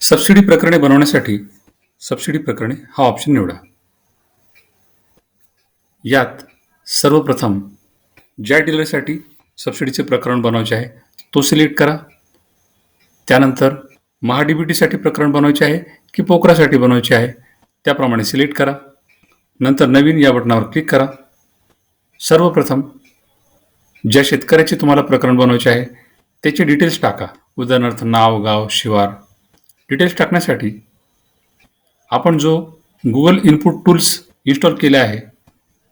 Subsidy प्रकरणे बनवण्यासाठी subsidy प्रकरणे हा ऑप्शन निवडा. यात सर्वप्रथम ज्या डीलरसाठी सबसिडीचे प्रकरण बनवायचे आहे तो सिलेक्ट करा. त्यानंतर महाडीबीटीसाठी प्रकरण बनवायचे आहे की पोकरासाठी बनवायचे आहे त्याप्रमाणे सिलेक्ट करा. नंतर नवीन या बटनावर क्लिक करा. सर्वप्रथम ज्या शेतकऱ्याचे तुम्हाला प्रकरण बनवायचे आहे त्याचे डिटेल्स टाका. उदाहरणार्थ नाव गाव शिवार डिटेल्स टाकण्यासाठी आपण जो गुगल इनपुट टूल्स इन्स्टॉल केले आहे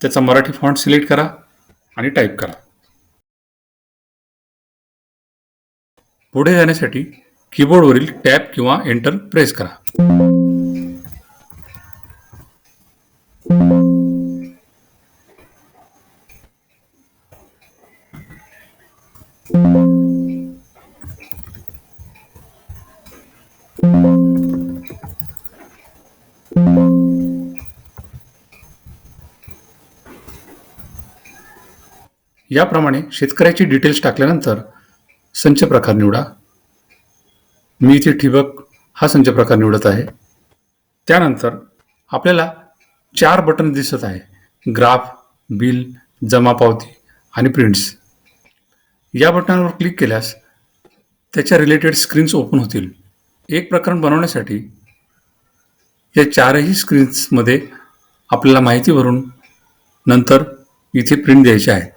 त्याचा मराठी फॉन्ट सिलेक्ट करा आणि टाईप करा. पुढे जाण्यासाठी कीबोर्डवरील टॅब किंवा एंटर प्रेस करा. याप्रमाणे शेतकऱ्याची डिटेल्स टाकल्यानंतर संच प्रकार निवडा. मी इथे ठिबक हा संच प्रकार निवडत आहे. त्यानंतर आपल्याला चार बटन दिसत आहे. ग्राफ बिल जमा पावती आणि प्रिंट्स या बटनावर क्लिक केल्यास त्याच्या रिलेटेड स्क्रीन्स ओपन होतील. एक प्रकरण बनवण्यासाठी या चारही स्क्रीन्समध्ये आपल्याला माहिती भरून नंतर इथे प्रिंट द्यायची आहे